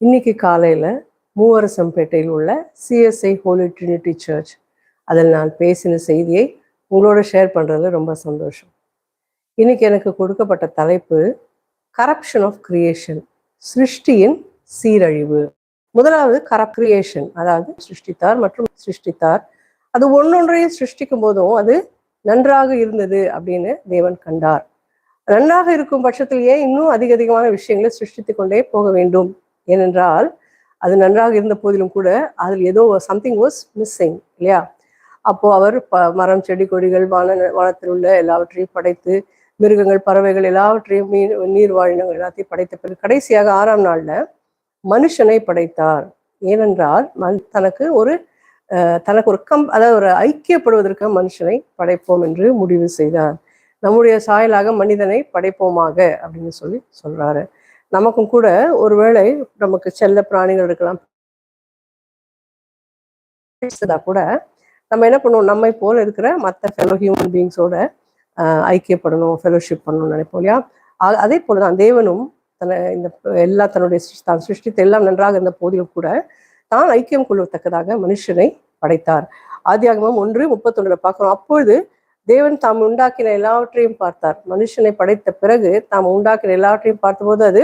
இன்னைக்கு காலையில் மூவரசம்பேட்டையில் உள்ள சிஎஸ்ஐ ஹோலி ட்ரினிட்டி சர்ச் அதில் நான் பேசின செய்தியை உங்களோட ஷேர் பண்ணுறதுல ரொம்ப சந்தோஷம். இன்னைக்கு எனக்கு கொடுக்கப்பட்ட தலைப்பு கரப்ஷன் ஆஃப் கிரியேஷன் சிருஷ்டியின் சீரழிவு. முதலாவது கரப் கிரியேஷன் அதாவது சிருஷ்டித்தார் மற்றும் சிருஷ்டித்தார். அது ஒன்னொன்றையும் சிருஷ்டிக்கும் போதும் அது நன்றாக இருந்தது அப்படின்னு தேவன் கண்டார். நன்றாக இருக்கும் பட்சத்தில் ஏன் இன்னும் அதிக அதிகமான விஷயங்களை சிருஷ்டித்து கொண்டே போக வேண்டும். ஏனென்றால் அது நன்றாக இருந்த போதிலும் கூட அதில் ஏதோ சம்திங் வாஸ் மிஸ்ஸிங் இல்லையா? அப்போ அவர் ப மரம் செடி கொடிகள் வான வானத்தில் உள்ள எல்லாவற்றையும் படைத்து மிருகங்கள் பறவைகள் எல்லாவற்றையும் மீன் நீர் வாழினங்கள் எல்லாத்தையும் படைத்த பிறகு கடைசியாக ஆறாம் நாளில் மனுஷனை படைத்தார். ஏனென்றால் மண் தனக்கு ஒரு தனக்கு ஒரு கம் அதாவது ஒரு ஐக்கியப்படுவதற்கு மனுஷனை படைப்போம் என்று முடிவு செய்தார். நம்முடைய சாயலாக மனிதனை படைப்போமாக அப்படின்னு சொல்லி சொல்றாரு. நமக்கும் கூட ஒருவேளை நமக்கு செல்ல பிராணிகள் இருக்கலாம். கூட நம்ம என்ன பண்ணுவோம்? நம்மை போல இருக்கிற மற்ற ஃபெலோ ஹியூமன் பீங்ஸோட ஐக்கியப்படணும் ஃபெலோஷிப் பண்ணணும்னு நினைப்போம் இல்லையா? அதே போலதான் தேவனும் தன்னை இந்த எல்லா தன்னுடைய தான் சிருஷ்டித்து எல்லாம் நன்றாக இருந்த போதிலும் கூட தான் ஐக்கியம் கொள்ளத்தக்கதாக மனுஷனை படைத்தார். ஆதியாகமம் ஒன்று முப்பத்தொன்னுல பார்க்குறோம். அப்பொழுது தேவன் தாம் உண்டாக்கின எல்லாவற்றையும் பார்த்தார். மனுஷனை படைத்த பிறகு தாம் உண்டாக்கின எல்லாவற்றையும் பார்த்தபோது அது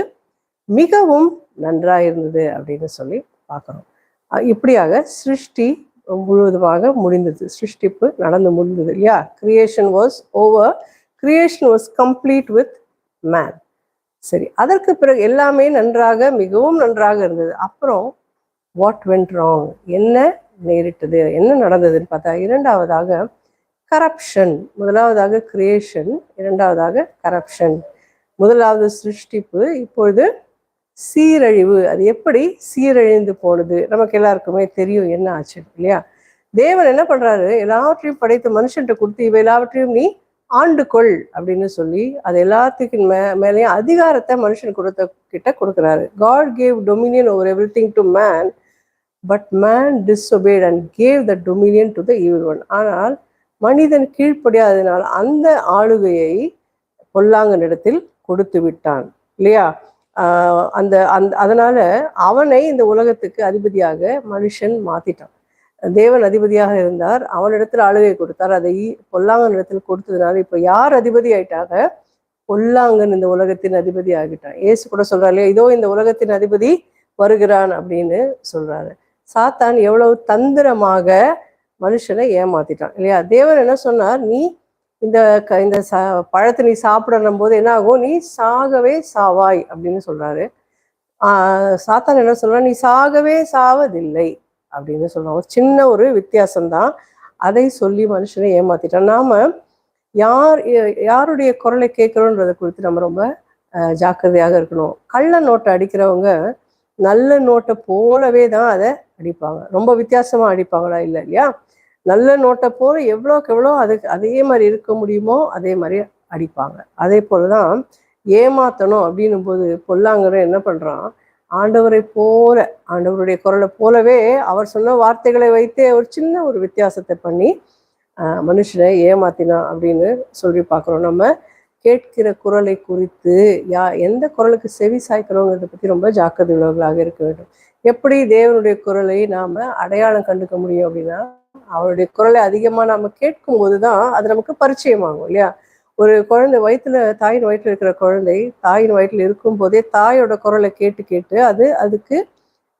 மிகவும் நன்றாக இருந்தது அப்படின்னு சொல்லி பார்க்குறோம். இப்படியாக சிருஷ்டி முழுவதுமாக முடிந்தது. சிருஷ்டிப்பு நடந்து முடிந்தது இல்லையா? Creation was over creation was complete with man சரி அதற்கு பிறகு எல்லாமே நன்றாக மிகவும் நன்றாக இருந்தது. அப்புறம் வாட் வென்ட் ராங் என்ன நேரிட்டது? என்ன நடந்ததுன்னு பார்த்தா இரண்டாவதாக கரப்ஷன் முதலாவதாக கிரியேஷன் இரண்டாவதாக கரப்ஷன் முதலாவது சிருஷ்டிப்பு இப்பொழுது சீரழிவு. அது எப்படி சீரழிந்து போனது? நமக்கு எல்லாருக்குமே தெரியும் என்ன ஆச்சு இல்லையா? தேவன் என்ன பண்றாரு? எல்லாவற்றையும் படைத்த மனுஷன்ட்ட கொடுத்து இவை எல்லாவற்றையும் நீ ஆண்டுகொள் அப்படின்னு சொல்லி அது எல்லாத்துக்கும் மே மேலேயும் அதிகாரத்தை மனுஷன் கொடுத்த கிட்ட கொடுக்குறாரு. God gave dominion over everything to man but man disobeyed and gave the dominion to the evil one ஆனால் மனிதன் கீழ்ப்படியாததினால் அந்த ஆளுகையை பொல்லாங்கனிடத்தில் கொடுத்து விட்டான். இல்லையா? அந்த அந்த அதனால அவனை இந்த உலகத்துக்கு அதிபதியாக மனுஷன் மாத்திட்டான். தேவன் அதிபதியாக இருந்தார். அவனிடத்தில் ஆளுகை கொடுத்தார். அதை பொல்லாங்கன் இடத்தில் கொடுத்ததுனால இப்போ யார் அதிபதி ஆயிட்டாங்க? பொல்லாங்கன் இந்த உலகத்தின் அதிபதி ஆகிட்டான். ஏசு கூட சொல்றாரு இல்லையா இதோ இந்த உலகத்தின் அதிபதி வருகிறான் அப்படின்னு சொல்றாரு. சாத்தான் எவ்வளவு தந்திரமாக மனுஷனை ஏமாத்திட்டான் இல்லையா? தேவர் என்ன சொன்னார்? நீ இந்த க இந்த ச பழத்தை நீ சாப்பிடணும் போது என்ன ஆகும்? நீ சாகவே சாவாய் அப்படின்னு சொல்றாரு. சாத்தான் என்ன சொல்றான் நீ சாகவே சாவதில்லை அப்படின்னு சொல்றான் ஒரு சின்ன ஒரு வித்தியாசம்தான். அதை சொல்லி மனுஷனை ஏமாத்திட்டான். நாம யார் யாருடைய குரலை கேட்கிறோன்றதை குறித்து நம்ம ரொம்ப ஜாக்கிரதையாக இருக்கணும். கள்ள நோட்டை அடிக்கிறவங்க நல்ல நோட்டை போலவே தான் அதை அடிப்பாங்க. ரொம்ப வித்தியாசமா அடிப்பாங்களா இல்லை இல்லையா? நல்ல நோட்டை போல எவ்வளோக்கு எவ்வளோ அதுக்கு அதே மாதிரி இருக்க முடியுமோ அதே மாதிரி அடிப்பாங்க. அதே போலதான் ஏமாத்தணும் அப்படின்னும் போது பொல்லாங்கிற என்ன பண்றான்? ஆண்டவரை போல ஆண்டவருடைய குரலை போலவே அவர் சொன்ன வார்த்தைகளை வைத்தே ஒரு சின்ன ஒரு வித்தியாசத்தை பண்ணி மனுஷனை ஏமாத்தினான் அப்படின்னு சொல்லி பார்க்குறோம். நம்ம கேட்கிற குரலை குறித்து யா எந்த குரலுக்கு செவி சாய்க்கிறோங்கிறத பற்றி ரொம்ப ஜாக்கிரதை உள்ளவர்களாக இருக்க வேண்டும். எப்படி தேவனுடைய குரலை நாம அடையாளம் கண்டுக்க முடியும் அப்படின்னா அவருடைய குரலை அதிகமாக நாம் கேட்கும் போது தான் அது நமக்கு பரிச்சயமாகும் இல்லையா? ஒரு குழந்தை வயிற்றுல தாயின் வயிற்றுல இருக்கிற குழந்தை தாயின் வயிற்றுல இருக்கும் போதே தாயோட குரலை கேட்டு கேட்டு அது அதுக்கு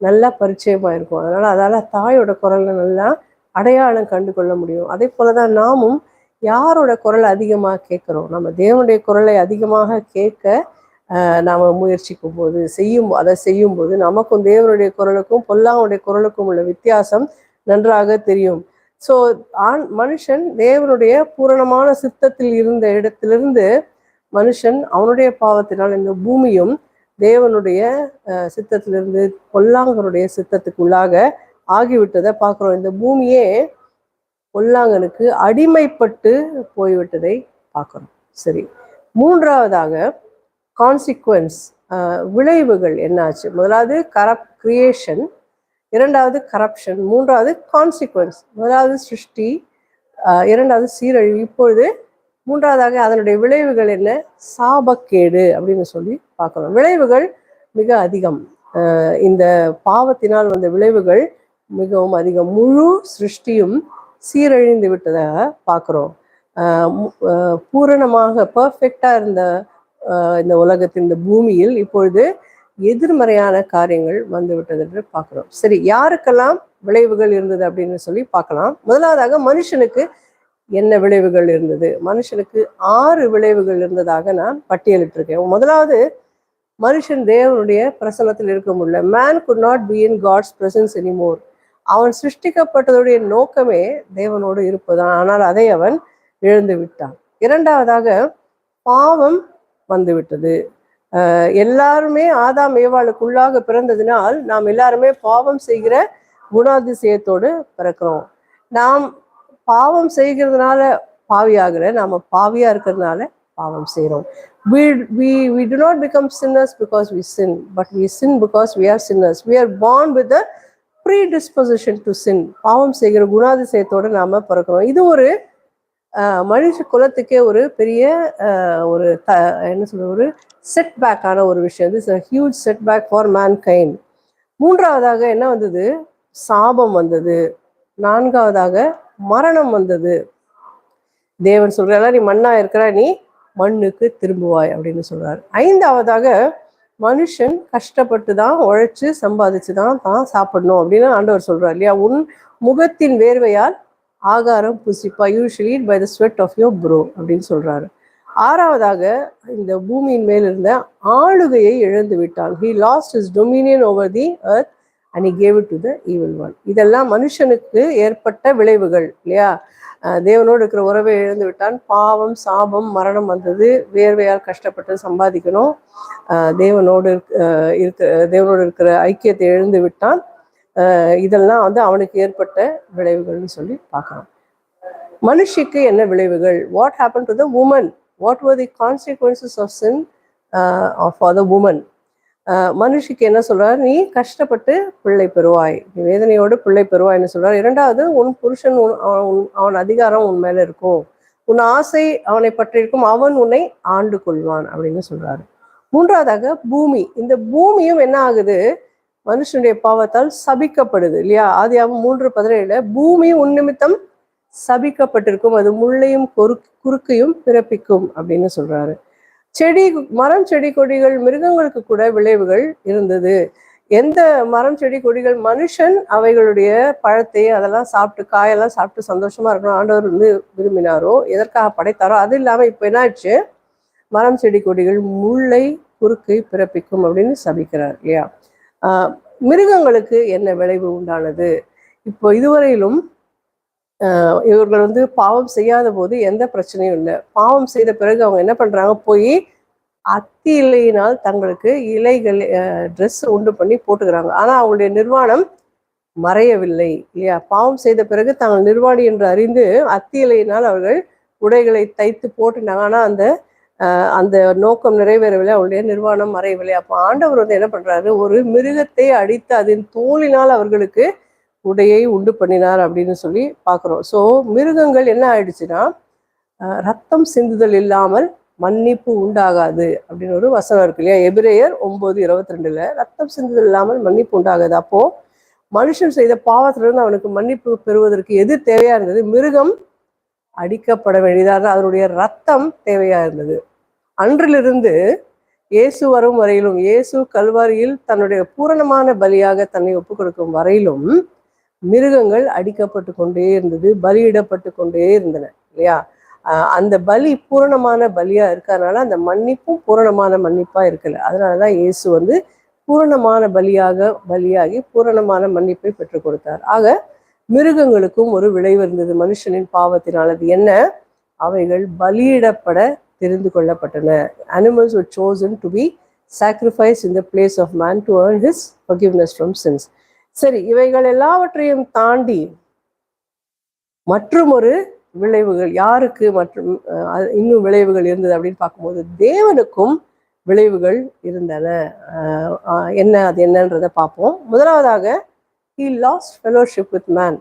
நல்லா பரிச்சயமா இருக்கும் அதனால அதால தாயோட குரலை நல்லா அடையாளம் கண்டு கொள்ள முடியும். அதே போலதான் நாமும் யாரோட குரலை அதிகமாக கேட்குறோம்? நம்ம தேவனுடைய குரலை அதிகமாக கேட்க நாம முயற்சிக்கும் போது செய்யும் அதை செய்யும் போது நமக்கும் தேவனுடைய குரலுக்கும் பொல்லாவுடைய குரலுக்கும் உள்ள வித்தியாசம் நன்றாக தெரியும். ஸோ ஆண் மனுஷன் தேவனுடைய பூரணமான சித்தத்தில் இருந்த இடத்திலிருந்து மனுஷன் அவனுடைய பாவத்தினால் இந்த பூமியும் தேவனுடைய சித்தத்திலிருந்து பொல்லாங்கனுடைய சித்தத்துக்குள்ளாக ஆகிவிட்டதை பார்க்குறோம். இந்த பூமியே பொல்லாங்கனுக்கு அடிமைப்பட்டு போய்விட்டதை பார்க்குறோம். சரி. மூன்றாவதாக கான்சிக்வன்ஸ் விளைவுகள் என்னாச்சு? முதலாவது கரப் கிரியேஷன் இரண்டாவது கரப்ஷன் மூன்றாவது கான்சிக்வன்ஸ் முதலாவது சிருஷ்டி இரண்டாவது சீரழிவு. இப்பொழுது மூன்றாவதாக அதனுடைய விளைவுகள் என்ன? சாபக்கேடு அப்படின்னு சொல்லி பார்க்கலாம். விளைவுகள் மிக அதிகம். இந்த பாவத்தினால் வந்த விளைவுகள் மிகவும் அதிகம். முழு சிருஷ்டியும் சீரழிந்து விட்டதாக பார்க்குறோம். பூரணமாக பர்ஃபெக்டாக இருந்த இந்த உலகத்தின் இந்த பூமியில் இப்பொழுது எதிர்மறையான காரியங்கள் வந்து விட்டது என்று பார்க்குறோம். சரி யாருக்கெல்லாம் விளைவுகள் இருந்தது அப்படின்னு சொல்லி பார்க்கலாம். முதலாவதாக மனுஷனுக்கு என்ன விளைவுகள் இருந்தது? மனுஷனுக்கு ஆறு விளைவுகள் இருந்ததாக நான் பட்டியலிட்டிருக்கேன். முதலாவது மனுஷன் தேவனுடைய பிரசனத்தில் இருக்க முடியல. Man could not be in God's presence anymore அவன் சிருஷ்டிக்கப்பட்டதுடைய நோக்கமே தேவனோடு இருப்பதுதான். ஆனால் அதை அவன் இழந்து விட்டான் இரண்டாவதாக பாவம் வந்துவிட்டது. எல்லாருமே ஆதாம் ஏவாளுக்குள்ளாக பிறந்ததினால் நாம் எல்லாருமே பாவம் செய்கிற குணாதிசயத்தோடு பிறக்கிறோம். நாம் பாவம் செய்கிறதுனால பாவியாகிற நாம பாவியா இருக்கிறதுனால பாவம் செய்கிறோம் we we we do not become sinners because we sin but we sin because we are sinners. We are born with a predisposition to sin. பாவம் செய்கிற குணாதிசயத்தோட நாம பிறக்கிறோம். இது ஒரு மனுஷ குலத்துக்கே ஒரு பெரிய ஒரு த என்ன சொல்ற ஒரு செட் பேக்கான ஒரு விஷயம். This huge setback for mankind மூன்றாவதாக என்ன வந்தது? சாபம் வந்தது. நான்காவதாக மரணம் வந்தது. தேவன் சொல்றாரு நீ மண்ணா இருக்கிற நீ மண்ணுக்கு திரும்புவாய் அப்படின்னு சொல்றாரு. ஐந்தாவதாக மனுஷன் கஷ்டப்பட்டு தான் உழைச்சு சம்பாதிச்சு தான் தான் சாப்பிடணும் அப்படின்னு ஆண்டவர் சொல்றாரு இல்லையா? உன் முகத்தின் வேர்வையால் ஆகாரம் புசிப்பா. Usually by the sweat of your brow அப்படின்னு சொல்றாரு. ஆறாவதாக இந்த பூமியின் மேல் இருந்த ஆளுகையை இழந்து விட்டான். He lost his dominion over the earth and he gave to the evil one இதெல்லாம் மனுஷனுக்கு ஏற்பட்ட விளைவுகள் இல்லையா? தேவனோடு இருக்கிற உறவை இழந்து விட்டான். பாவம் சாபம் மரணம் வந்தது. வேர்வையால் கஷ்டப்பட்டு சம்பாதிக்கணும். தேவனோடு இருக்க- தேவனோடு இருக்கிற ஐக்கியத்தை இழந்து விட்டான். இதெல்லாம் வந்து அவனுக்கு ஏற்பட்ட விளைவுகள்னு சொல்லி பார்க்கலாம். மனுஷிக்கு என்ன விளைவுகள்? What happen to the woman what were the consequences of sin for the woman மனுஷிக்கு என்ன சொல்றார்? நீ கஷ்டப்பட்டு பிள்ளை பெறுவாய். நீ வேதனையோடு பிள்ளை பெறுவாய்னு சொல்றார். இரண்டாவது உன் புருஷன் உன் அவன் அதிகாரம் உன் மேல இருக்கும். உன் ஆசை அவனை பற்றியிருக்கும் அவன் உன்னை ஆண்டு கொள்வான் அப்படின்னு சொல்றாரு. மூன்றாவதாக பூமி. இந்த பூமியும் என்ன ஆகுது? மனுஷனுடைய பாவத்தால் சபிக்கப்படுது இல்லையா? ஆதியாவும் மூன்று பதினேழுல பூமி உன்னிமித்தம் சபிக்கப்பட்டிருக்கும். அது முள்ளையும் கொரு குறுக்கையும் பிறப்பிக்கும் அப்படின்னு சொல்றாரு. செடி மரம் செடி கொடிகள் மிருகங்களுக்கு கூட விளைவுகள் இருந்தது. எந்த மரம் செடி கொடிகள் மனுஷன் அவைகளுடைய பழத்தை அதெல்லாம் சாப்பிட்டு காயெல்லாம் சாப்பிட்டு சந்தோஷமா இருக்கணும் ஆண்டவர் வந்து விரும்பினாரோ எதற்காக படைத்தாரோ அது இல்லாம இப்ப என்னாச்சு? மரம் செடி கொடிகள் முல்லை குறுக்கை பிறப்பிக்கும் அப்படின்னு சபிக்கிறார் இல்லையா? மிருகங்களுக்கு என்ன விளைவு உண்டானது? இப்போ இதுவரையிலும் இவர்கள் வந்து பாவம் செய்யாத போது எந்த பிரச்சனையும் இல்லை. பாவம் செய்த பிறகு அவங்க என்ன பண்றாங்க? போய் அத்தி இலையினால் தங்களுக்கு இலைகள் ட்ரெஸ் உண்டு பண்ணி போட்டுக்கிறாங்க. ஆனா அவங்களுடைய நிர்வாணம் மறையவில்லை இல்லையா? பாவம் செய்த பிறகு தாங்கள் நிர்வாணி என்று அறிந்து அத்தி இலையினால் அவர்கள் உடைகளை தைத்து போட்டுனாங்க ஆனா அந்த அந்த நோக்கம் நிறைவேறவில்லை அவருடைய நிர்வாணம் மறையவில்லை. அப்போ ஆண்டவர் வந்து என்ன பண்றாரு? ஒரு மிருகத்தை அடித்து அதன் தோலினால் அவர்களுக்கு உடையை உண்டு பண்ணினார் அப்படின்னு சொல்லி பார்க்குறோம். ஸோ மிருகங்கள் என்ன ஆயிடுச்சுன்னா ரத்தம் சிந்துதல் இல்லாமல் மன்னிப்பு உண்டாகாது அப்படின்னு ஒரு வசனம் இருக்கு இல்லையா? எபிரேயர் ஒன்பது இருபத்தி ரெண்டுல ரத்தம் சிந்துதல் இல்லாமல் மன்னிப்பு உண்டாகாது. அப்போ மனுஷன் செய்த பாவத்திலிருந்து அவனுக்கு மன்னிப்பு பெறுவதற்கு எது தேவையா இருந்தது? மிருகம் அடிக்கப்பட வேண்டியதாக அதனுடைய ரத்தம் தேவையா இருந்தது. அன்றிலிருந்து இயேசு வரும் வரையிலும் இயேசு கல்வாரியில் தன்னுடைய பூரணமான பலியாக தன்னை ஒப்புக் கொடுக்கும் வரையிலும் மிருகங்கள் அடிக்கப்பட்டு கொண்டே இருந்தது பலியிடப்பட்டு கொண்டே இருந்தன இல்லையா? அந்த பலி பூரணமான பலியா இருக்கிறதுனால அந்த மன்னிப்பும் பூரணமான மன்னிப்பா இருக்கல. அதனாலதான் இயேசு வந்து பூரணமான பலியாக பலியாகி பூரணமான மன்னிப்பை பெற்றுக் கொடுத்தார். ஆக மிருகங்களுக்கும் ஒரு விளைவு இருந்தது. மனுஷனின் பாவத்தினால் அது என்ன? அவைகள் பலியிடப்பட தெரிந்து கொள்ளப்பட்டன. Animals were chosen to be sacrifice in the place of man to earn his forgiveness from sins சரி இவைகள் எல்லாவற்றையும் தாண்டி மற்றும் ஒரு விளைவுகள் யாருக்கு மற்றும் இன்னும் விளைவுகள் இருந்தது அப்படின்னு பார்க்கும்போது தேவனுக்கும் விளைவுகள் இருந்தன. என்ன அது என்னன்றதை பார்ப்போம். முதலாவதாக he lost fellowship with man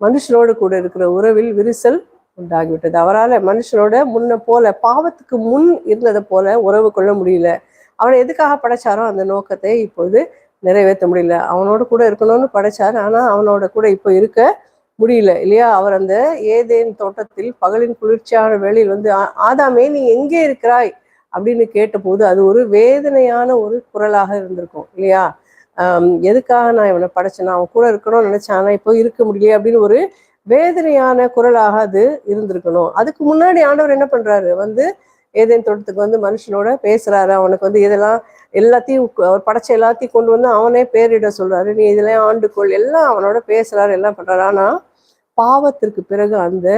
மனுஷனோடு கூட இருக்கிற உறவில் விரிசல் உண்டாகிவிட்டது. அவரால் மனுஷனோட முன்ன போல பாவத்துக்கு முன் இருந்ததை போல உறவு கொள்ள முடியல. அவனை எதுக்காக படைச்சாரோ அந்த நோக்கத்தை இப்போது நிறைவேற்ற முடியல. அவனோட கூட இருக்கணும்னு படைச்சார். ஆனால் அவனோட கூட இப்போ இருக்க முடியல இல்லையா? அவர் அந்த ஏதேன் தோட்டத்தில் பகலின் குளிர்ச்சியான வேளையில் வந்து "ஆ- ஆதாமே நீ எங்கே இருக்கிறாய்? அப்படின்னு கேட்டபோது அது ஒரு வேதனையான ஒரு குரலாக இருந்திருக்கும் இல்லையா? எதுக்காக நான் இவனை படைச்சேன்? அவன் கூட இருக்கணும்னு நினைச்சேன். ஆனால் இப்போ இருக்க முடியல அப்படின்னு ஒரு வேதனையான குரலாக அது இருந்திருக்கணும். அதுக்கு முன்னாடி ஆண்டவர் என்ன பண்றாரு? வந்து ஏதேன் தோட்டத்துக்கு வந்து மனுஷனோட பேசுறாரு. அவனுக்கு வந்து இதெல்லாம் எல்லாத்தையும் அவர் படைச்ச எல்லாத்தையும் கொண்டு வந்து அவனே பேரிட சொல்றாரு. நீ இதெல்லாம் ஆண்டுகொள். எல்லாம் அவனோட பேசுறாரு எல்லாம் பண்றாரு. ஆனா பாவத்திற்கு பிறகு அந்த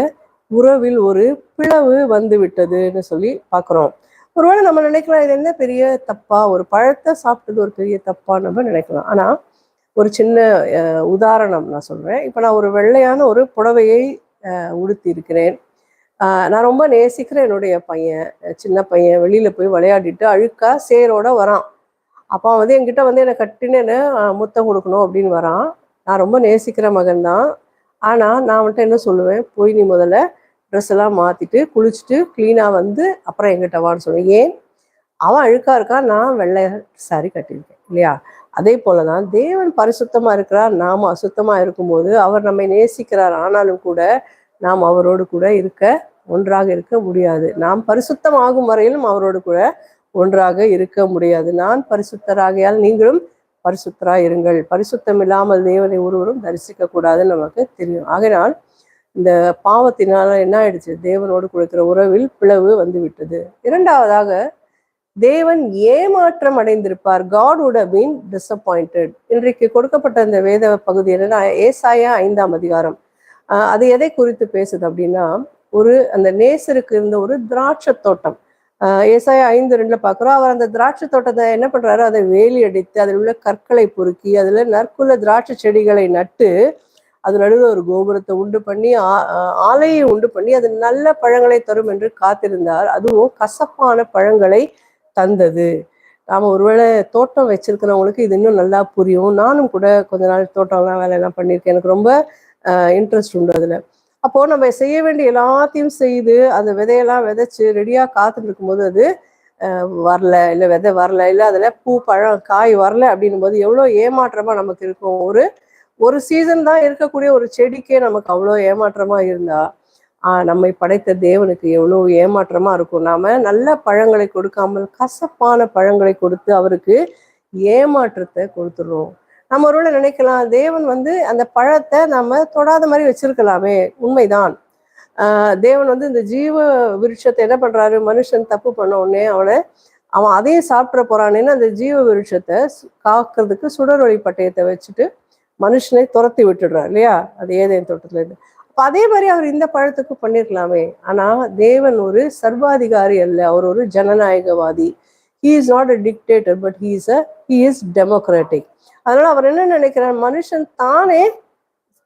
உறவில் ஒரு பிளவு வந்து விட்டதுன்னு சொல்லி பார்க்குறோம். ஒருவேளை நம்ம நினைக்கலாம் இது என்ன பெரிய தப்பா? ஒரு பழத்தை சாப்பிட்டது ஒரு பெரிய தப்பா நம்ம நினைக்கலாம். ஆனா ஒரு சின்ன உதாரணம் நான் சொல்றேன். இப்போ நான் ஒரு வெள்ளையான ஒரு புடவையை உடுத்தி இருக்கிறேன் நான் ரொம்ப நேசிக்கிறேன் என்னுடைய பையன் சின்ன பையன் வெளியில போய் விளையாடிட்டு அழுக்கா சேரோட வரான். அப்போ வந்து என்கிட்ட வந்து என்னை கட்டினு முத்தம் கொடுக்கணும் அப்படின்னு வரான். நான் ரொம்ப நேசிக்கிற மகன் தான் ஆனால் நான் அவன்கிட்ட என்ன சொல்லுவேன்? போய் நீ முதல்ல ட்ரெஸ் எல்லாம் மாத்திட்டு குளிச்சுட்டு க்ளீனாக வந்து அப்புறம் எங்கிட்ட வான்னு சொல்லுவேன். ஏன்? அவன் அழுக்கா இருக்கான் நான் வெள்ளை சாரி கட்டியிருக்கேன் இல்லையா? அதே போலதான் தேவன் பரிசுத்தமா இருக்கிறார் நாம் அசுத்தமா இருக்கும்போது அவர் நம்மை நேசிக்கிறார். ஆனாலும் கூட நாம் அவரோடு கூட இருக்க ஒன்றாக இருக்க முடியாது. நாம் பரிசுத்தம் ஆகும் வரையிலும் அவரோடு கூட ஒன்றாக இருக்க முடியாது. நான் பரிசுத்தராகையால் நீங்களும் பரிசுத்தரா இருங்கள் பரிசுத்தம் இல்லாமல் தேவனை ஒருவரும் தரிசிக்க கூடாதுன்னு நமக்கு தெரியும். ஆகினால் இந்த பாவத்தினால என்ன ஆயிடுச்சு? தேவனோடு கொடுக்கிற உறவில் பிளவு வந்து விட்டது இரண்டாவதாக தேவன் ஏமாற்றம் அடைந்திருப்பார். காட் உட் பீன் டிசப்பாயிண்டட் இன்றைக்கு கொடுக்கப்பட்ட இந்த வேத பகுதி என்னன்னா ஏசாயா ஐந்தாம் அதிகாரம். ஆஹ் அது எதை குறித்து பேசுது அப்படின்னா ஒரு அந்த நேசருக்கு இருந்த ஒரு திராட்சை தோட்டம். ஆஹ் ஏசாயா ஐந்து ரெண்டுல பாக்குறோம் அவர் அந்த திராட்சை தோட்டத்தை என்ன பண்றாரு? அதை வேலி அடித்து அதில் உள்ள கற்களை பொறுக்கி அதுல நற்குள்ள திராட்சை செடிகளை நட்டு அது நடுவில் ஒரு கோபுரத்தை உண்டு பண்ணி ஆ- ஆலையை உண்டு பண்ணி அது நல்ல பழங்களை தரும் என்று காத்திருந்தார். அதுவும் கசப்பான பழங்களை தந்தது. நாம் ஒருவேளை தோட்டம் வச்சிருக்கிறவங்களுக்கு இது இன்னும் நல்லா புரியும். நானும் கூட கொஞ்ச நாள் தோட்டம்லாம் வேலையெல்லாம் பண்ணியிருக்கேன். எனக்கு ரொம்ப இன்ட்ரெஸ்ட் உண்டு அதில். அப்போது நம்ம செய்ய வேண்டிய எல்லாத்தையும் செய்து அந்த விதையெல்லாம் விதைச்சி ரெடியாக காத்துட்டு இருக்கும்போது அது வரல. இல்லை விதை வரல. இல்லை அதில் பூ பழம் காய் வரல அப்படின்னும் போது எவ்வளோ ஏமாற்றமாக நமக்கு இருக்கும். ஒரு ஒரு சீசன் தான் இருக்கக்கூடிய ஒரு செடிக்கே நமக்கு அவ்வளோ ஏமாற்றமாக இருந்தால் நம்மை படைத்த தேவனுக்கு எவ்வளவு ஏமாற்றமா இருக்கும். நாம நல்ல பழங்களை கொடுக்காமல் கசப்பான பழங்களை கொடுத்து அவருக்கு ஏமாற்றத்தை கொடுத்துடுறோம். நம்ம ஒருவேளை நினைக்கலாம் தேவன் வந்து அந்த பழத்தை நம்ம தொடாத மாதிரி வச்சிருக்கலாமே. உண்மைதான். ஆஹ் தேவன் வந்து இந்த ஜீவ விருட்சத்தை என்ன பண்றாரு? மனுஷன் தப்பு பண்ண உடனே அவனை அவன் அதையும் சாப்பிட போறானேன்னு அந்த ஜீவ விருட்சத்தை காக்கிறதுக்கு சுடர் வழி பட்டயத்தை வச்சுட்டு மனுஷனை துரத்தி விட்டுடுறார் இல்லையா? அது ஏதேன் தோட்டத்துல அதே மாதிரி அவர் இந்த பழத்துக்கு பண்ணிருக்கலாமே. ஆனா தேவன் ஒரு சர்வாதிகாரி அல்ல. அவர் ஒரு ஜனநாயகவாதி. He is not a dictator but he is a he is democratic அதனால அவர் என்ன நினைக்கிறார்? மனுஷன் தானே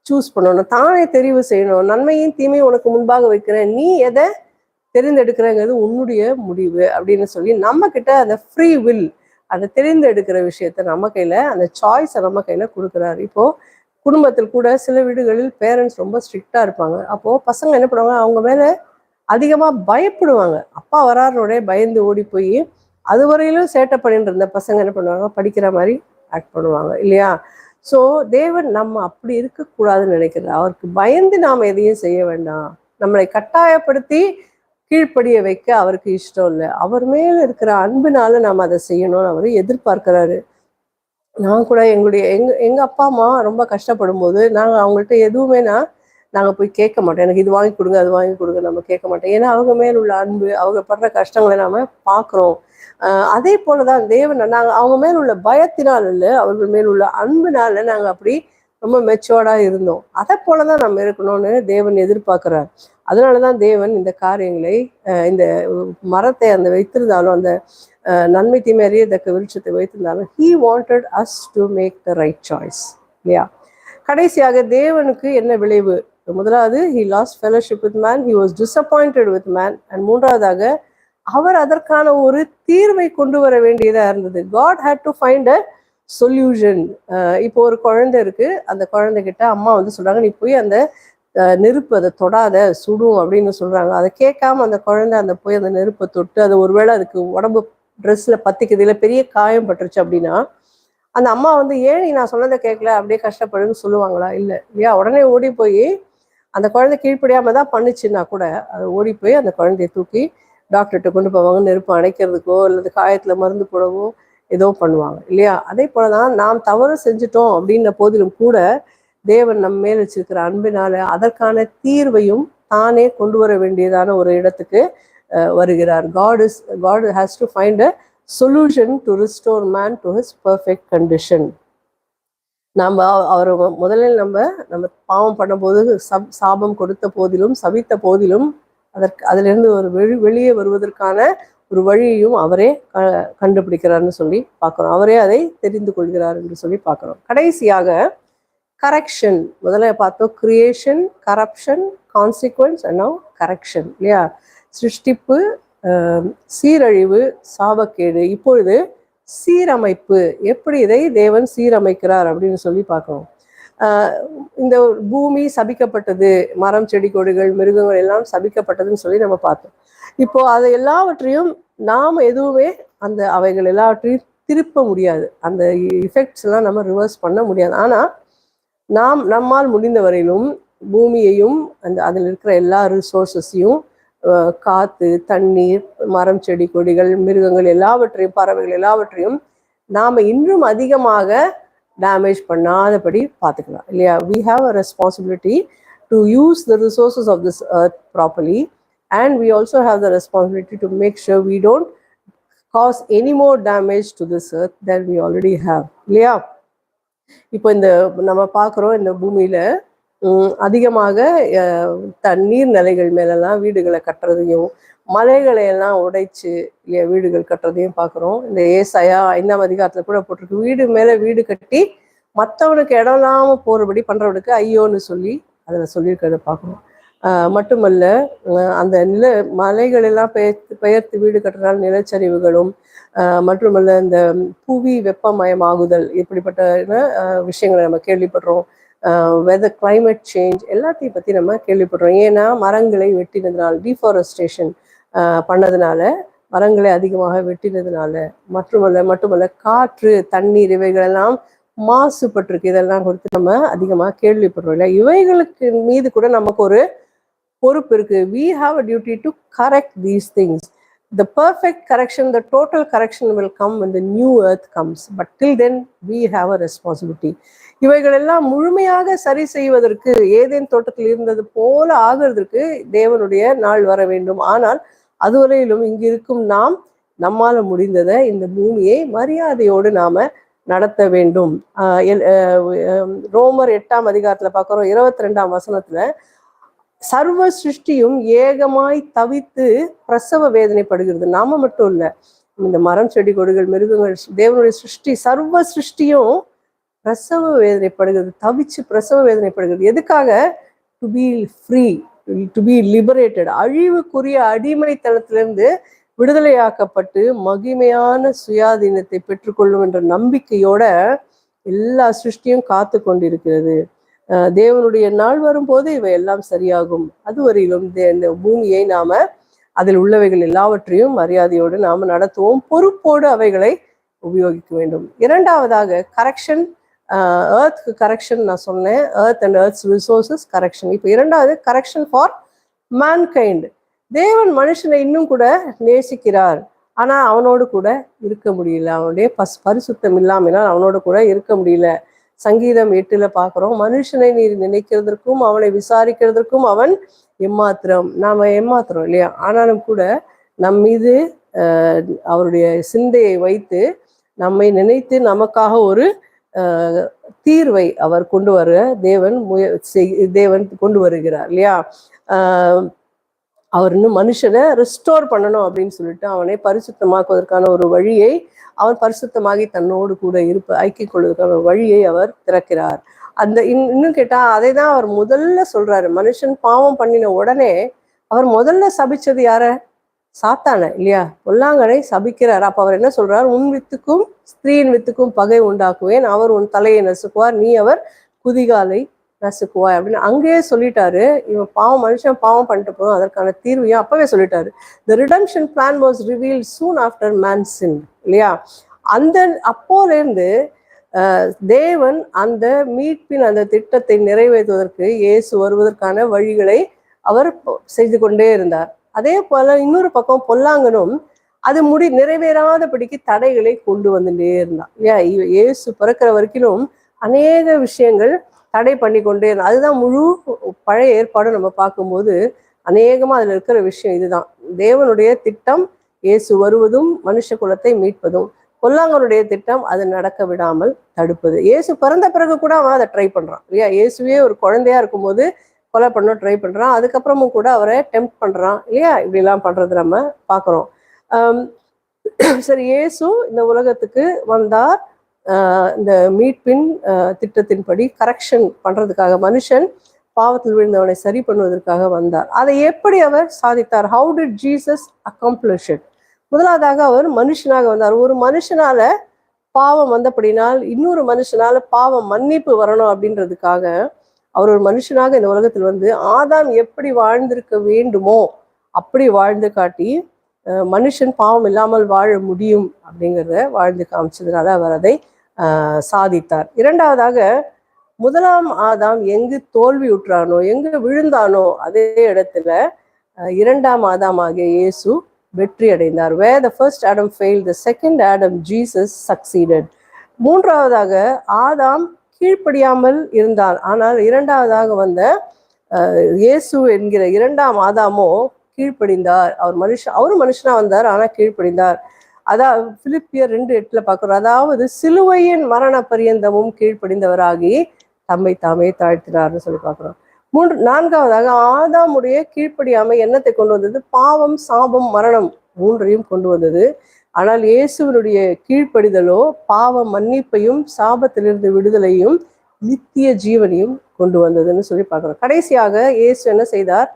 சூஸ் பண்ணணும் தானே தெரிவு செய்யணும். நன்மையும் தீமையும் உனக்கு முன்பாக வைக்கிறேன். நீ எதை தெரிந்தெடுக்கிறங்கிறது உன்னுடைய முடிவு அப்படின்னு சொல்லி நம்ம கிட்ட அந்த ஃப்ரீ வில் அதை தெரிந்தெடுக்கிற விஷயத்த நம்ம கையில அந்த சாய்ஸை நம்ம கையில கொடுக்குறாரு. இப்போ குடும்பத்தில் கூட சில வீடுகளில் பேரண்ட்ஸ் ரொம்ப ஸ்ட்ரிக்டாக இருப்பாங்க. அப்போது பசங்க என்ன பண்ணுவாங்க? அவங்க மேலே அதிகமாக பயப்படுவாங்க. அப்பா வராருனோடே பயந்து ஓடி போய் அது வரையிலும் சேட்டை பண்ணிட்டு இருந்த பசங்க என்ன பண்ணுவாங்க? படிக்கிற மாதிரி ஆக்ட் பண்ணுவாங்க. இல்லையா? ஸோ தேவன் நம்ம அப்படி இருக்கக்கூடாதுன்னு நினைக்கிறார். அவருக்கு பயந்து நாம் எதையும் செய்ய வேண்டாம். நம்மளை கட்டாயப்படுத்தி கீழ்ப்படிய வைக்க அவருக்கு இஷ்டம் இல்லை. அவர் மேல இருக்கிற அன்பினால நாம் அதை செய்யணும்னு அவர் எதிர்பார்க்கிறாரு. நான் கூட எங்களுடைய எங்க எங்க அப்பா அம்மா ரொம்ப கஷ்டப்படும் போது நாங்கள் அவங்கள்ட்ட எதுவுமே நான் நாங்கள் போய் கேட்க மாட்டோம். எனக்கு இது வாங்கி கொடுங்க அது வாங்கி கொடுங்க நம்ம கேட்க மாட்டோம். ஏன்னா அவங்க மேல் உள்ள அன்பு அவங்க படுற கஷ்டங்களை நாம பார்க்குறோம். அதே அதே போலதான் தேவன் நாங்கள் அவங்க மேல் உள்ள பயத்தினால் இல்லை அவர்கள் மேல் உள்ள அன்பினால நாங்கள் அப்படி ரொம்ப மெச்சோர்டா இருந்தோம். அதை போலதான் நம்ம இருக்கணும்னு தேவன் எதிர்பார்க்கிறார். அதனாலதான் தேவன் இந்த காரியங்களை இந்த மரத்தை அந்த வைத்திருந்தாலும் அந்த நன்மை தீமை அறியத்தக்க வெளிச்சத்தை வைத்திருந்தாலும் he wanted us to make the right choice இல்லையா? கடைசியாக தேவனுக்கு என்ன விளைவு? முதலாவது he lost fellowship with man he was disappointed with man and மூன்றாவதாக அவர் அதற்கான ஒரு தீர்வை கொண்டு வர வேண்டியதாக இருந்தது. God had to find a solution இப்போ ஒரு குழந்தை இருக்கு அந்த குழந்தைகிட்ட அம்மா வந்து சொல்றாங்க நீ போய் அந்த நெருப்பு அதை தொடாத சுடும் அப்படின்னு சொல்றாங்க. அதை கேட்காம அந்த குழந்தை அந்த போய் அந்த நெருப்பை தொட்டு அது ஒருவேளை அதுக்கு உடம்பு ட்ரெஸ்ஸில் பத்திக்குது இல்லை பெரிய காயம் பட்டுருச்சு அப்படின்னா அந்த அம்மா வந்து ஏன் நீ நான் சொன்னதை கேட்கல? அப்படியே கஷ்டப்படுன்னு சொல்லுவாங்களா? இல்லை. இல்லையா? உடனே ஓடி போய் அந்த குழந்தை கீழ்ப்படியாம தான் பண்ணுச்சுன்னா கூட அது ஓடி போய் அந்த குழந்தைய தூக்கி டாக்டர்கிட்ட கொண்டு போவாங்க. நெருப்பு அணைக்கிறதுக்கோ அல்லது காயத்துல மருந்து போடவோ ஏதோ பண்ணுவாங்க. இல்லையா? அதே போலதான் நாம் தவறு செஞ்சுட்டோம் அப்படின்ன போதிலும் கூட தேவன் நம்ம மேல் வச்சிருக்கிற அன்பினால அதற்கான தீர்வையும் தானே கொண்டு வர வேண்டியதான ஒரு இடத்துக்கு வருகிறார். God is God has to find a solution to restore man to his perfect condition நம்ம அவர் முதலில் நம்ம நம்ம பாவம் பண்ணும்போது சப் சாபம் கொடுத்த போதிலும் சவித்த போதிலும் அதற்கு அதிலிருந்து ஒரு வெளி வெளியே வருவதற்கான ஒரு வழியையும் அவரே க- கண்டுபிடிக்கிறார்னு சொல்லி பார்க்குறோம். அவரே அதை தெரிந்து கொள்கிறார் என்று சொல்லி பார்க்குறோம். கடைசியாக கரெக்ஷன் முதல்ல பார்த்தோம் creation corruption consequence and correction இல்லையா? சிருஷ்டிப்பு சீரழிவு சாபக்கேடு. இப்பொழுது சீரமைப்பு எப்படி இதை தேவன் சீரமைக்கிறார் அப்படின்னு சொல்லி பார்க்கணும். இந்த பூமி சபிக்கப்பட்டது மரம் செடி கொடிகள் மிருகங்கள் எல்லாம் சபிக்கப்பட்டதுன்னு சொல்லி நம்ம பார்த்தோம். இப்போ அதை எல்லாவற்றையும் நாம் எதுவுமே அந்த அவைகள் எல்லாவற்றையும் திருப்ப முடியாது. அந்த இஃபெக்ட்ஸ் எல்லாம் நம்ம ரிவர்ஸ் பண்ண முடியாது. ஆனால் நாம் நம்மால் முடிந்த வரையிலும் பூமியையும் அந்த அதில் இருக்கிற எல்லா ரிசோர்ஸஸையும் காத்து தண்ணீர் மரம் செடி கொடிகள் மிருகங்கள் எல்லாவற்றையும் பறவைகள் எல்லாவற்றையும் நாம் இன்னும் அதிகமாக டேமேஜ் பண்ணாதபடி பார்த்துக்கலாம் இல்லையா? We have a responsibility to use the resources of this earth properly and we also have the responsibility to make sure we don't cause any more damage to this earth then we already have இல்லையா? இப்போ இந்த நம்ம பார்க்குறோம் இந்த பூமியில் அதிகமாக தண்ணீர் நிலைகள் மேலெல்லாம் வீடுகளை கட்டுறதையும் மலைகளை எல்லாம் உடைச்சு வீடுகள் கட்டுறதையும் பார்க்குறோம். இந்த ஏசாயா ஐந்தாம் அதிகாரத்தில் கூட போட்டிருக்கு. வீடு மேலே வீடு கட்டி மற்றவனுக்கு இடம் இல்லாமல் போகிறபடி பண்ணுறவனுக்கு ஐயோன்னு சொல்லி அதில் சொல்லியிருக்கிறத பார்க்குறோம். மட்டுமல்ல அந்த நில மலைகள் எல்லாம் பெயர்த்து பெயர்த்து வீடு கட்டுறதால் நிலச்சரிவுகளும் மட்டுமல்ல இந்த புவி வெப்பமயமாகுதல் இப்படிப்பட்ட விஷயங்களை நம்ம கேள்விப்படுறோம். வெதர் கிளைமேட் சேஞ்ச் எல்லாத்தையும் பற்றி நம்ம கேள்விப்படுறோம். ஏன்னா மரங்களை வெட்டினதுனால டிஃபாரஸ்டேஷன் பண்ணதுனால மரங்களை அதிகமாக வெட்டினதுனால மட்டுமல்ல மட்டுமல்ல காற்று தண்ணீர் இவைகளெல்லாம் மாசுபட்டிருக்கு. இதெல்லாம் குறித்து நம்ம அதிகமாக கேள்விப்படுறோம் இல்லை இவைகளுக்கு மீது கூட நமக்கு ஒரு பொறுப்பு இருக்கு. We have a duty to correct these things the perfect correction the total correction will come when the new earth comes. But till then we have a responsibility இவைகள் எல்லாம் முழுமையாக சரி செய்வதற்கு ஏதேன் தோட்டத்தில் இருந்தது போல ஆகிறதுக்கு தேவனுடைய நாள் வர வேண்டும். ஆனால் அதுவரையிலும் இங்கு இருக்கும் நாம் நம்மால முடிந்ததை இந்த பூமியை மரியாதையோடு நாம நடத்த வேண்டும். எல்- ரோமர் எட்டாம் அதிகாரத்துல பார்க்குறோம் இருபத்தி ரெண்டாம் வசனத்துல சர்வ சிருஷ்டியும் ஏகமாய் தவித்து பிரசவ வேதனைப்படுகிறது. நாம மட்டும் இல்லை இந்த மரம் செடி கொடிகள் மிருகங்கள் தேவனுடைய சிருஷ்டி சர்வ சிருஷ்டியும் பிரசவ வேதனைப்படுகிறது தவிச்சு பிரசவ வேதனைப்படுகிறது. எதுக்காக? To be free to be liberated அழிவுக்குரிய அடிமைத்தனத்திலிருந்து விடுதலையாக்கப்பட்டு மகிமையான சுயாதீனத்தை பெற்றுக்கொள்ளும் என்ற நம்பிக்கையோட எல்லா சிருஷ்டியும் காத்து கொண்டிருக்கிறது தேவனுடைய நாள் வரும்போது இவை எல்லாம் சரியாகும். அதுவரையிலும் தே- இந்த பூமியை நாம அதில் உள்ளவைகள் எல்லாவற்றையும் மரியாதையோடு நாம நடத்துவோம். பொறுப்போடு அவைகளை உபயோகிக்க வேண்டும். இரண்டாவதாக கரெக்ஷன் ஏர்த்க்கு கரெக்ஷன் நான் சொன்னேன். Earth and earth's resources correction இப்போ இரண்டாவது கரெக்ஷன் ஃபார் mankind. தேவன் மனுஷனை இன்னும் கூட நேசிக்கிறார். ஆனால் அவனோடு கூட இருக்க முடியல. அவனுடைய பஸ் பரிசுத்தம் இல்லாமல் அவனோடு கூட இருக்க முடியல. சங்கீதம் எட்டுல பாக்குறோம் மனுஷனை நீர் நினைக்கிறதற்கும் அவனை விசாரிக்கிறதற்கும் அவன் எம்மாத்திரம். நாம எம்மாத்திரம் இல்லையா? ஆனாலும் கூட நம் மீது அவருடைய சிந்தையை வைத்து நம்மை நினைத்து நமக்காக ஒரு தீர்வை அவர் கொண்டு வர தேவன் முய தேவன் கொண்டு வருகிறார் இல்லையா? ஆஹ் அவர் இன்னும் மனுஷனை ரெஸ்டோர் பண்ணணும் அப்படின்னு சொல்லிட்டு அவனை பரிசுத்தமாக்குவதற்கான ஒரு வழியை அவர் பரிசுத்தமாகி தன்னோடு கூட இருப்ப ஐக்கிய கொள்வதற்கான வழியை அவர் திறக்கிறார். அந்த இன்- இன்னும் கேட்டா அதை தான் அவர் முதல்ல சொல்றாரு. மனுஷன் பாவம் பண்ணின உடனே அவர் முதல்ல சபிச்சது யார? சாத்தான இல்லையா? பொல்லாங்கனை சபிக்கிறார். அப்ப அவர் என்ன சொல்றார்? உன் வித்துக்கும் ஸ்திரீயின் வித்துக்கும் பகை உண்டாக்குவேன். அவர் உன் தலையை நசுக்குவார். நீ அவர் குதிகாலை நசுக்குவாய் அப்படின்னு அங்கேயே சொல்லிட்டாரு. இவன் பாவம் மனுஷன் பாவம் பண்ணிட்டு போதும் அதற்கான தீர்வையும் அப்பவே சொல்லிட்டாரு. The redemption plan was reveal soon after man sin இல்லையா? அந்த அப்போலேருந்து தேவன் அந்த மீட்பின் அந்த திட்டத்தை நிறைவேற்றுவதற்கு இயேசு வருவதற்கான வழிகளை அவர் செய்து கொண்டே இருந்தார். அதே போல இன்னொரு பக்கம் பொல்லாங்கனும் அது முடி நிறைவேறாதபடிக்கு தடைகளை கொண்டு வந்துட்டே இருந்தான் இல்லையா? இயேசு பிறக்கிற வரைக்கும் அநேக விஷயங்கள் தடை பண்ணி கொண்டே அதுதான் முழு பழைய ஏற்பாடு நம்ம பார்க்கும்போது அநேகமாக அதில் இருக்கிற விஷயம் இதுதான். தேவனுடைய திட்டம் இயேசு வருவதும் மனுஷ குலத்தை மீட்பதும். கொல்லாங்கருடைய திட்டம் அது நடக்க விடாமல் தடுப்பது. இயேசு பிறந்த பிறகு கூட அவன் அதை ட்ரை பண்ணுறான் இல்லையா? இயேசுவே ஒரு குழந்தையா இருக்கும்போது கொலை பண்ண ட்ரை பண்ணுறான் அதுக்கப்புறமும் கூட அவரை டெம்ப் பண்ணுறான் இல்லையா? இப்படிலாம் பண்ணுறது நம்ம பார்க்குறோம். சரி இயேசு இந்த உலகத்துக்கு வந்தார். இந்த மீட்பின் திட்டத்தின்படி கரெக்ஷன் பண்ணுறதுக்காக மனுஷன் பாவத்தில் விழுந்தவனை சரி பண்ணுவதற்காக வந்தார். அதை எப்படி அவர் சாதித்தார்? How did Jesus accomplish it முதலாவதாக அவர் மனுஷனாக வந்தார். ஒரு மனுஷனால பாவம் வந்தபடினால் இன்னொரு மனுஷனால பாவம் மன்னிப்பு வரணும் அப்படின்றதுக்காக அவர் ஒரு மனுஷனாக இந்த உலகத்தில் வந்து ஆதாம் எப்படி வாழ்ந்திருக்க வேண்டுமோ அப்படி வாழ்ந்து காட்டி மனுஷன் பாவம் இல்லாமல் வாழ முடியும் அப்படிங்கிறத வாழ்ந்து காமிச்சதுனால அவர் அதை சாதித்தார். இரண்டாவதாக முதலாம் ஆதாம் எங்கு தோல்வி உற்றானோ எங்கு விழுந்தானோ அதே இடத்துல இரண்டாம் ஆதாம் ஆகிய இயேசு வெற்றி அடைந்தார். Way the first Adam fail the second Adam Jesus succeeded மூன்றாவதாக ஆதாம் கீழ்ப்படியாமல் இருந்தார். ஆனால் இரண்டாவதாக வந்த இயேசு என்கிற இரண்டாம் ஆதாமோ கீழ்ப்படிந்தார். அவர் மனுஷன் அவரும் மனுஷனா வந்தார் ஆனால் கீழ்ப்படிந்தார். அதாவது பிலிப்பியர் ரெண்டு எட்டுல பார்க்குறோம். அதாவது சிலுவையின் மரண பரியந்தமும் கீழ்ப்படிந்தவராகி தம்மை தாமே தாழ்த்தினார்னு சொல்லி பார்க்கிறோம். மூன்று நான்காவதாக ஆதாமுடைய கீழ்ப்படியாமை என்னத்தை கொண்டு வந்தது? பாவம் சாபம் மரணம் மூன்றையும் கொண்டு வந்தது. ஆனால் இயேசுவினுடைய கீழ்ப்படிதலோ பாவ மன்னிப்பையும் சாபத்திலிருந்து விடுதலையும் நித்திய ஜீவனையும் கொண்டு வந்ததுன்னு சொல்லி பார்க்கிறோம். கடைசியாக இயேசு என்ன செய்தார்?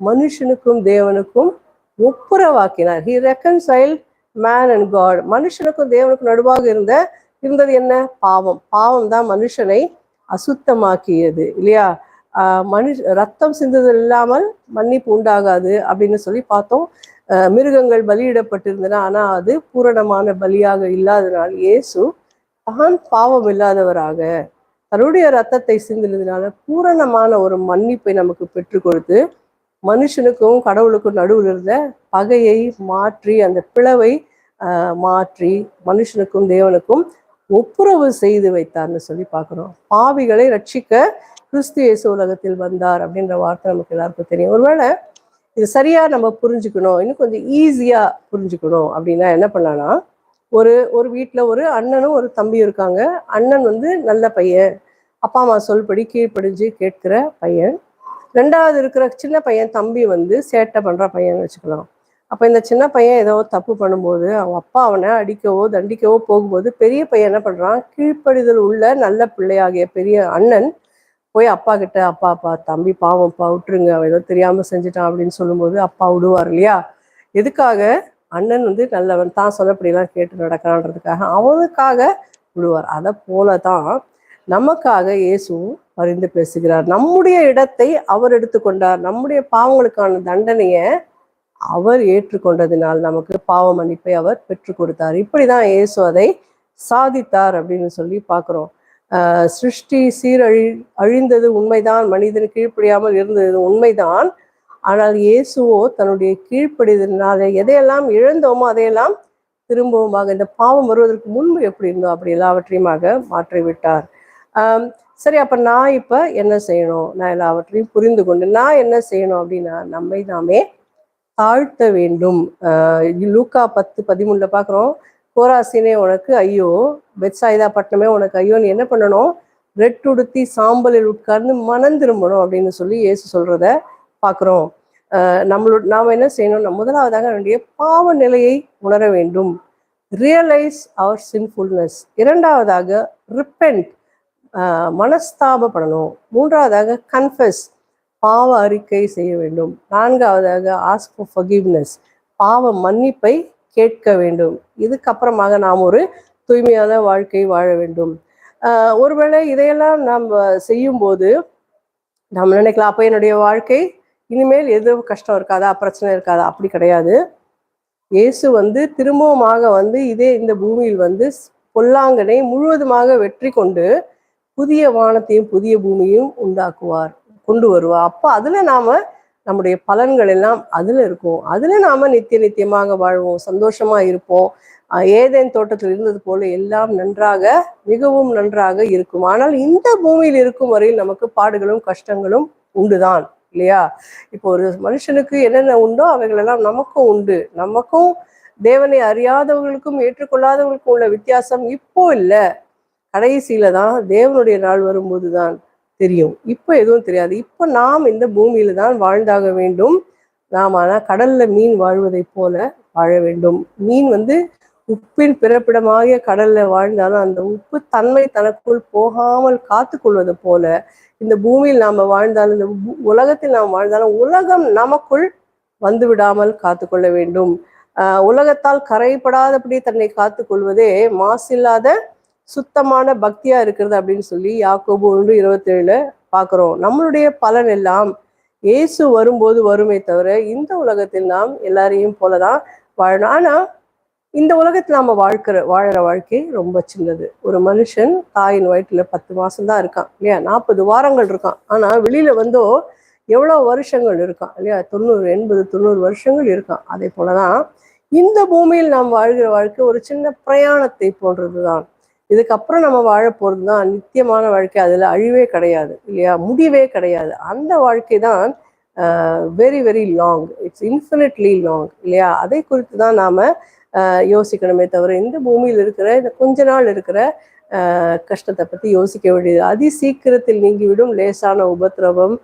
மனுஷனுக்கும் தேவனுக்கும் ஒப்புரவாக்கினார். He reconcile man and God மனுஷனுக்கும் தேவனுக்கும் நடுவாக இருந்த இருந்தது என்ன? பாவம். பாவம் தான் மனுஷனை அசுத்தமாக்கியது இல்லையா? ஆஹ் மனுஷ ரத்தம் சிந்தது இல்லாமல் மன்னிப்பு உண்டாகாது அப்படின்னு சொல்லி பார்த்தோம். ஆஹ் மிருகங்கள் பலியிடப்பட்டிருந்தன ஆனா அது பூரணமான பலியாக இல்லாதனால் இயேசு தான் பாவம் இல்லாதவராக தன்னுடைய ரத்தத்தை சிந்தினதுனால பூரணமான ஒரு மன்னிப்பை நமக்கு பெற்றுக் கொடுத்து மனுஷனுக்கும் கடவுளுக்கும் நடுவில் இருந்த பகையை மாற்றி அந்த பிளவை மாற்றி மனுஷனுக்கும் தேவனுக்கும் ஒப்புரவு செய்து வைத்தார்னு சொல்லி பார்க்குறோம். பாவிகளை ரட்சிக்க கிறிஸ்து இயேசு உலகத்தில் வந்தார் அப்படின்ற வார்த்தை நமக்கு எல்லாருக்கும் தெரியும். ஒருவேளை இது சரியாக நம்ம புரிஞ்சுக்கணும் இன்னும் கொஞ்சம் ஈஸியாக புரிஞ்சுக்கணும் அப்படின்னா என்ன பண்ணலாம் ஒரு ஒரு வீட்டில் ஒரு அண்ணனும் ஒரு தம்பியும் இருக்காங்க. அண்ணன் வந்து நல்ல பையன். அப்பா அம்மா சொல்படி கீழ்ப்படிஞ்சு கேட்கிற பையன். ரெண்டாவது இருக்கிற சின்ன பையன் தம்பி வந்து சேட்டை பண்ணுற பையன் வச்சுக்கலாம். அப்போ இந்த சின்ன பையன் ஏதோ தப்பு பண்ணும்போது அவன் அப்பா அவனை அடிக்கவோ தண்டிக்கவோ போகும்போது பெரிய பையன் என்ன பண்ணுறான் கீழ்ப்படிதல் உள்ள நல்ல பிள்ளையாகிய பெரிய அண்ணன் போய் அப்பா கிட்ட அப்பா அப்பா தம்பி பாவம்ப்பா விட்டுருங்க. அவன் ஏதோ தெரியாமல் செஞ்சுட்டான். அப்படின்னு சொல்லும்போது அப்பா விடுவார் இல்லையா? எதுக்காக? அண்ணன் வந்து நல்லவன் தான் சொல்லப்படிலாம் கேட்டு நடக்கிறான்றதுக்காக அவனுக்காக விடுவார். அதை போலதான் நமக்காக இயேசுவும் பரிந்து பேசுகிறார். நம்முடைய இடத்தை அவர் எடுத்துக்கொண்டார். நம்முடைய பாவங்களுக்கான தண்டனையை அவர் ஏற்றுக்கொண்டதினால் நமக்கு பாவ மன்னிப்பை அவர் பெற்றுக் கொடுத்தார். இப்படிதான் இயேசு அதை சாதித்தார் அப்படின்னு சொல்லி பார்க்குறோம். ஆஹ் சிருஷ்டி சீரழி அழிந்தது உண்மைதான். மனிதன் கீழ்ப்படியாமல் இருந்தது உண்மைதான். ஆனால் இயேசுவோ தன்னுடைய கீழ்ப்படிதலினால எதையெல்லாம் இழந்தோமோ அதையெல்லாம் திரும்பவுமாக இந்த பாவம் வருவதற்கு முன்பு எப்படி இருந்தோம் அப்படி எல்லாவற்றையுமாக மாற்றி விட்டார் சரி அப்போ நான் இப்போ என்ன செய்யணும்? நான் எல்லாவற்றையும் புரிந்து கொண்டு நான் என்ன செய்யணும் அப்படின்னா நம்மை நாமே தாழ்த்த வேண்டும். லூக்கா பத்து பதிமூணுல பார்க்குறோம். கோராசினே உனக்கு ஐயோ பெட்சாயுதா பட்டணமே உனக்கு ஐயோ நீ என்ன பண்ணணும்? ரெட்டுடுத்தி சாம்பலில் உட்கார்ந்து மனம் திரும்பணும் அப்படின்னு சொல்லி இயேசு சொல்றத பார்க்குறோம். ஆஹ் நம்மளோட என்ன செய்யணும்? முதலாவதாக என்னுடைய பாவ நிலையை உணர வேண்டும். ரியலைஸ் அவர் சின்ஃபுல்னஸ் இரண்டாவதாக ரிப்பென்ட் மனஸ்தாபப்படணும். மூன்றாவதாக கன்ஃபெஸ் பாவ அறிக்கை செய்ய வேண்டும். நான்காவதாக ஆஸ்க் ஃபார் ஃபர்கிவ்னஸ் பாவ மன்னிப்பை கேட்க வேண்டும். இதுக்கப்புறமாக நாம் ஒரு தூய்மையான வாழ்க்கை வாழ வேண்டும். ஒருவேளை இதையெல்லாம் நாம் செய்யும்போது நம்ம நினைக்கலாம் அப்போ என்னுடைய வாழ்க்கை இனிமேல் எதுவும் கஷ்டம் இருக்காதா பிரச்சனை இருக்காதா? அப்படி கிடையாது. இயேசு வந்து திரும்பவுமாக வந்து இதே இந்த பூமியில் வந்து பொல்லாங்கனை முழுவதுமாக வெற்றி கொண்டு புதிய வானத்தையும் புதிய பூமியையும் உண்டாக்குவார் கொண்டு வருவார். அப்போ அதில் நாம் நம்முடைய பலன்கள் எல்லாம் அதில் இருக்கும். அதில் நாம் நித்திய நித்தியமாக வாழ்வோம் சந்தோஷமாக இருப்போம். ஏதேன் தோட்டத்தில் இருந்தது போல எல்லாம் நன்றாக மிகவும் நன்றாக இருக்கும். ஆனால் இந்த பூமியில் இருக்கும் வரையில் நமக்கு பாடுகளும் கஷ்டங்களும் உண்டுதான் இல்லையா? இப்போ ஒரு மனுஷனுக்கு என்னென்ன உண்டோ அவைகளெல்லாம் நமக்கும் உண்டு. நமக்கும் தேவனை அறியாதவர்களுக்கும் ஏற்றுக்கொள்ளாதவர்களுக்கும் உள்ள வித்தியாசம் இப்போ இல்லை. கடைசியில தான் தேவனுடைய நாள் வரும்போது தான் தெரியும். இப்போ எதுவும் தெரியாது. இப்போ நாம் இந்த பூமியில தான் வாழ்ந்தாக வேண்டும். நாம் ஆனால் கடல்ல மீன் வாழ்வதைப் போல வாழ வேண்டும். மீன் வந்து உப்பின் பிறப்பிடமாகிய கடல்ல வாழ்ந்தாலும் அந்த உப்பு தன்மை தனக்குள் போகாமல் காத்து கொள்வது போல இந்த பூமியில் நாம வாழ்ந்தாலும் இந்த உலகத்தில் நாம் வாழ்ந்தாலும் உலகம் நமக்குள் வந்து விடாமல் காத்து கொள்ள வேண்டும். உலகத்தால் கரைப்படாதபடி தன்னை காத்து கொள்வதே மாசில்லாத சுத்தமான பக்தியா இருக்கிறது அப்படின்னு சொல்லி யாக்கோபு ஒன்று இருபத்தேழுல பாக்குறோம் நம்மளுடைய பலன் எல்லாம் இயேசு வரும்போது வருமே தவிர இந்த உலகத்தில் நாம் எல்லாரையும் போலதான் வாழணும். ஆனா இந்த உலகத்துல நாம வாழ்க்கிற வாழற வாழ்க்கை ரொம்ப சின்னது. ஒரு மனுஷன் தாயின் வயிற்றுல பத்து மாசம் தான் இருக்கான் இல்லையா? நாற்பது வாரங்கள் இருக்கான். ஆனா வெளியில வந்தோ எவ்வளவு வருஷங்கள் இருக்கான் இல்லையா? தொண்ணூறு எண்பது தொண்ணூறு வருஷங்கள் இருக்கான். அதே போலதான் இந்த பூமியில் நாம் வாழ்கிற வாழ்க்கை ஒரு சின்ன பிரயாணத்தை போன்றதுதான். இதுக்கப்புறம் நம்ம வாழ போகிறது தான் நித்தியமான வாழ்க்கை. அதில் அழிவே கிடையாது இல்லையா? முடிவே கிடையாது. அந்த வாழ்க்கை தான் very very long it's infinitely long இல்லையா? அதை குறித்து தான் நாம் யோசிக்கணுமே தவிர இந்த பூமியில் இருக்கிற இந்த கொஞ்ச நாள் இருக்கிற கஷ்டத்தை பற்றி யோசிக்க வேண்டியது. அதி சீக்கிரத்தில் நீங்கிவிடும் லேசான உபத்திரவம்.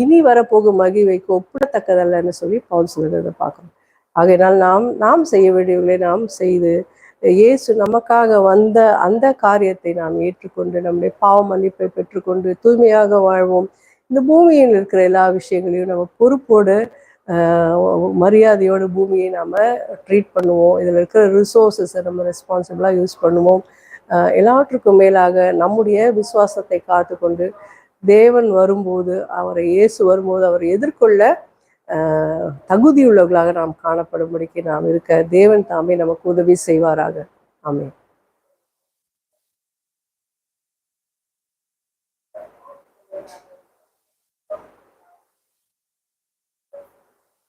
இனி வரப்போகும் மகிழ்வைக்கு ஒப்பிடத்தக்கதல்லன்னு சொல்லி பவுல் சொல்றதை பார்க்கணும். ஆகையினால் நாம் நாம் செய்ய வேண்டியவர்களை நாம் செய்து இயேசு நமக்காக வந்த அந்த காரியத்தை நாம் ஏற்றுக்கொண்டு நம்முடைய பாவ மன்னிப்பை பெற்றுக்கொண்டு தூய்மையாக வாழ்வோம். இந்த பூமியில் இருக்கிற எல்லா விஷயங்களையும் நம்ம பொறுப்போடு மரியாதையோடு பூமியை நாம் ட்ரீட் பண்ணுவோம். இதில் இருக்கிற ரிசோர்ஸஸை நம்ம ரெஸ்பான்சிபிளாக யூஸ் பண்ணுவோம். எல்லாற்றுக்கும் எல்லாவற்றுக்கும் மேலாக நம்முடைய விசுவாசத்தை காத்துக்கொண்டு தேவன் வரும்போது அவரை இயேசு வரும்போது அவரை எதிர்கொள்ள தகுதியுள்ளவர்களாக நாம் காணப்படும்படிக்கு நாம் இருக்க தேவன் தாமே நமக்கு உதவி செய்வாராக. ஆமே